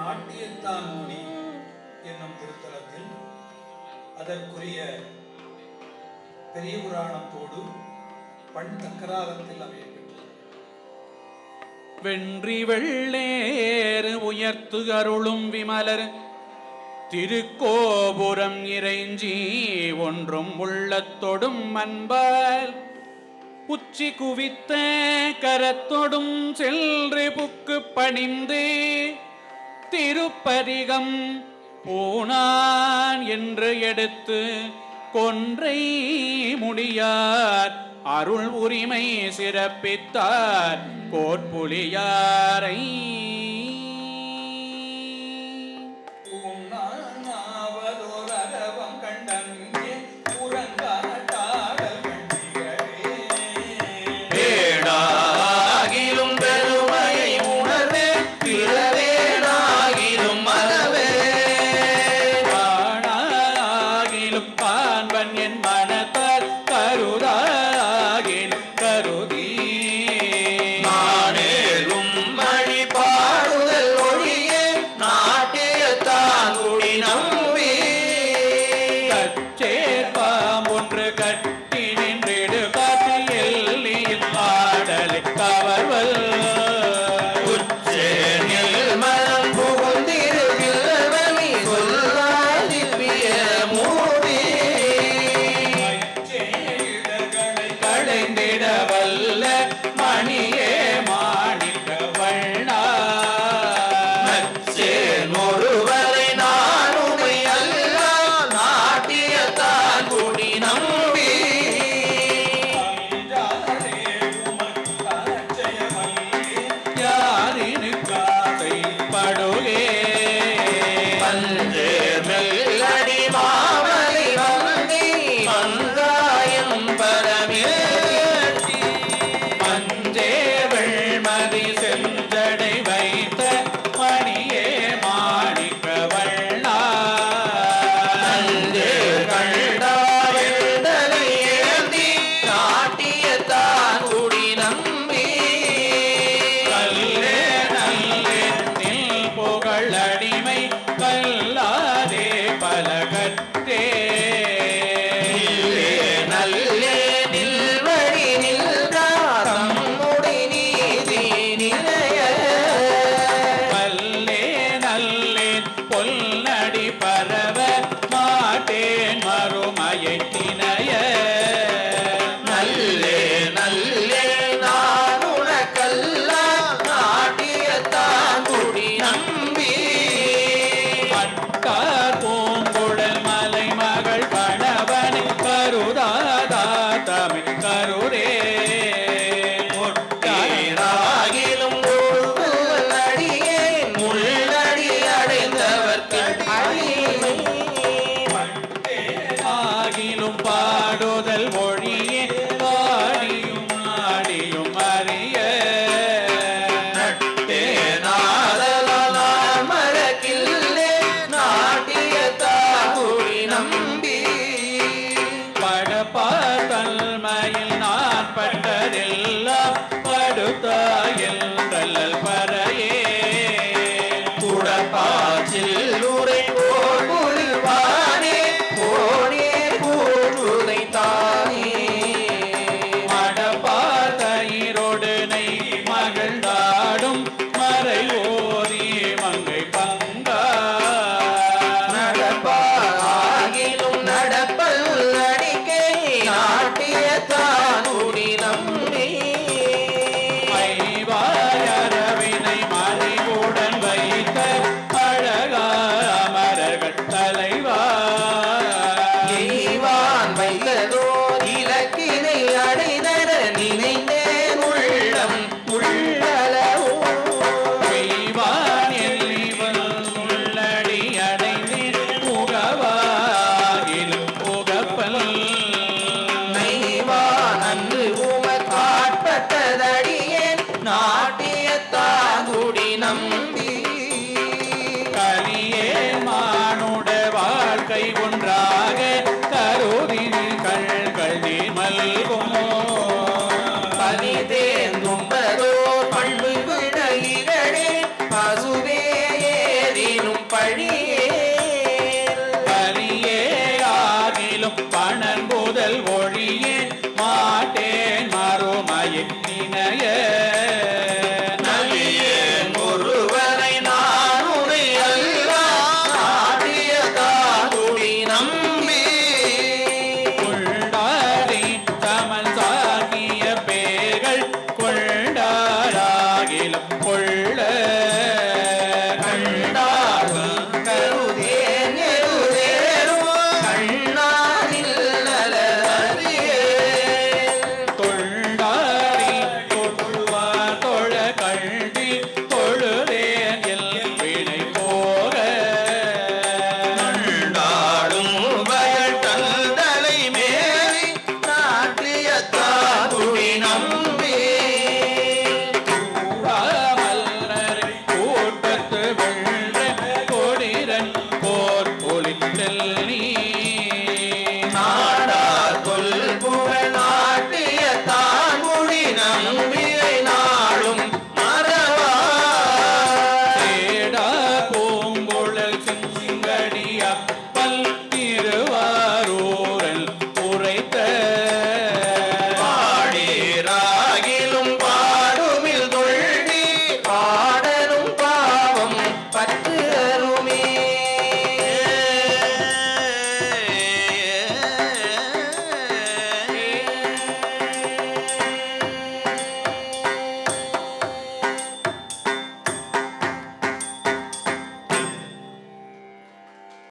நாட்டியத்தாமோனி என்னும் திருத்தலத்தில் அதற்குரிய பெரிய புராணத்தோடு பண் தக்கராரத்தில் அமையப்பெற்றது. வென்றி வெள்ளேறு உயர்த்து அருளும் விமலர் திருக்கோபுரம் இறைஞ்சி ஒன்றும் உள்ளத்தொடும் அன்பால் உச்சி குவித்த கரத்தொடும் சென்று புக்கு பணிந்து திருப்பதிகம் பூனான் என்று எடுத்து கொன்றை முடியார். அருள் உரிமை சிறப்பித்தார். கோட்புலியாரை பா